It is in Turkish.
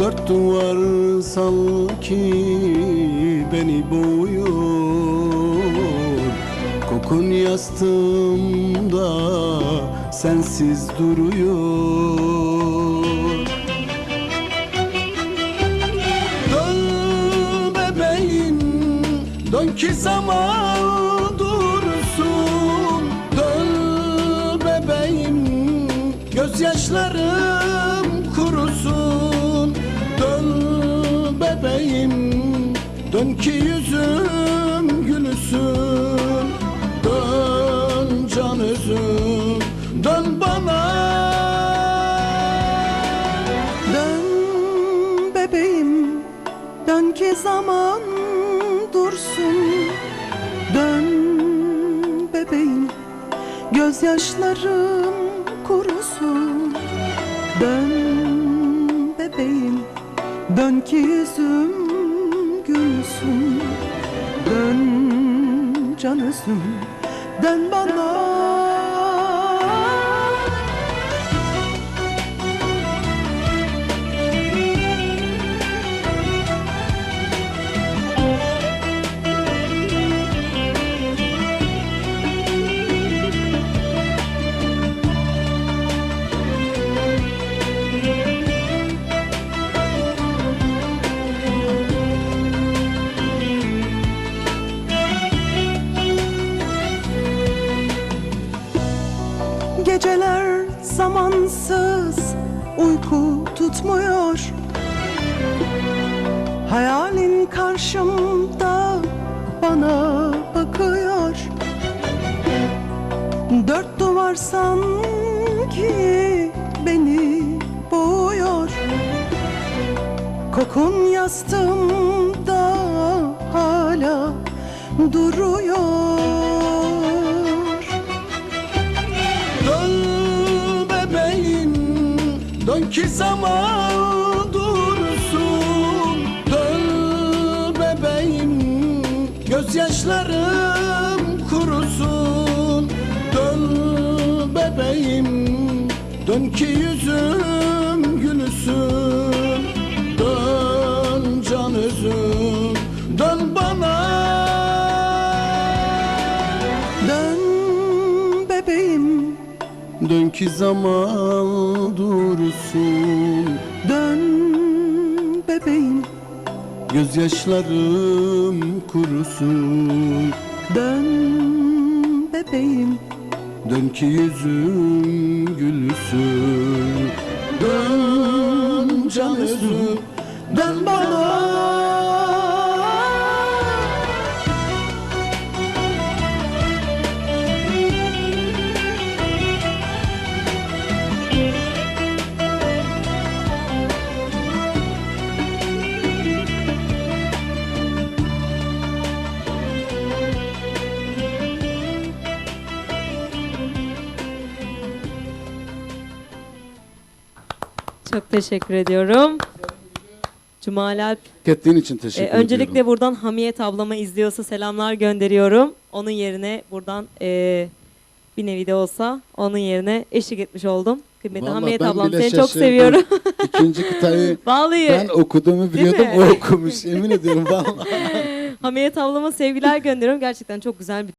Dört duvar sanki beni boğuyor Kokun yastığımda sensiz duruyor. Dön bebeğim Dön ki zaman dursun. Dön bebeğim Gözyaşlarım Dön ki yüzüm gülsün Dön can özüm Dön bana Dön bebeğim, dön ki zaman dursun. Dön bebeğim, gözyaşlarım kurusun. Dön bebeğim, dön ki yüzüm gülsün. Dön can özüm, dön bana. Zamansız uyku tutmuyor. Hayalin karşımda bana bakıyor. Dört duvar sanki beni boğuyor. Kokun yastığımda hala duruyor Dön ki zaman dursun. Dön bebeğim Gözyaşlarım kurusun. Dön bebeğim Dön ki yüzüm Dön ki zaman dursun. Dön bebeğim, Gözyaşlarım kurusun. Dön bebeğim, Dön ki yüzüm gülsün. Dön can özüm Dön bana Çok teşekkür ediyorum. Cumali Alp. Ettiğin için teşekkür Ee, ediyorum. öncelikle buradan Hamiyet ablama izliyorsa selamlar gönderiyorum. Onun yerine buradan ee, bir nevi de olsa onun yerine eşlik etmiş oldum. Kıymetli Vallahi Hamiyet ablam seni çok şaşırdım. seviyorum. İkinci kıtayı Vallahi ben okuduğumu biliyordum o okumuş yemin ediyorum vallahi. Hamiyet ablama sevgiler gönderiyorum. Gerçekten çok güzel bir